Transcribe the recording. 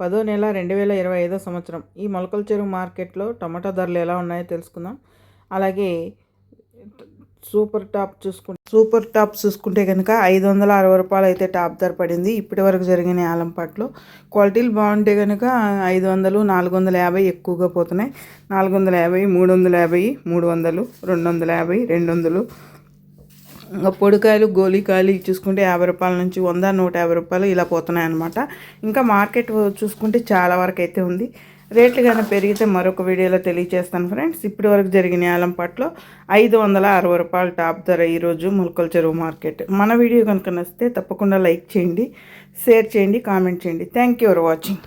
పదో నెల రెండు వేల ఇరవై ఐదో సంవత్సరం. ఈ మొలకల చెరువు మార్కెట్లో టమాటా ధరలు ఎలా ఉన్నాయో తెలుసుకుందాం. అలాగే సూపర్ టాప్ చూసుకుంటే సూపర్ టాప్ చూసుకుంటే కనుక ఐదు వందల అరవై రూపాయలు అయితే టాప్ ధర పడింది. ఇప్పటి వరకు జరిగిన ఆలంపాట్లో క్వాలిటీలు బాగుంటే కనుక ఐదు వందలు నాలుగు వందల యాభై ఎక్కువగా పోతున్నాయి. నాలుగు వందల యాభై మూడు వందల యాభై మూడు వందలు రెండు వందల యాభై రెండు వందలు పొడికాయలు గోలికాయలు ఇవి చూసుకుంటే యాభై రూపాయల నుంచి వంద నూట యాభై రూపాయలు ఇలా పోతున్నాయి అనమాట ఇంకా మార్కెట్ చూసుకుంటే చాలా వరకు అయితే ఉంది. రేట్లు కానీ పెరిగితే మరొక వీడియోలో తెలియజేస్తాను ఫ్రెండ్స్. ఇప్పటి వరకు జరిగిన ఆలంపాట్లో ఐదు వందల అరవై రూపాయల టాప్ ధర ఈరోజు ములకల చెరువు మార్కెట్. మన వీడియో కనుక నచ్చితే తప్పకుండా లైక్ చేయండి షేర్ చేయండి కామెంట్ చేయండి. Thank you for watching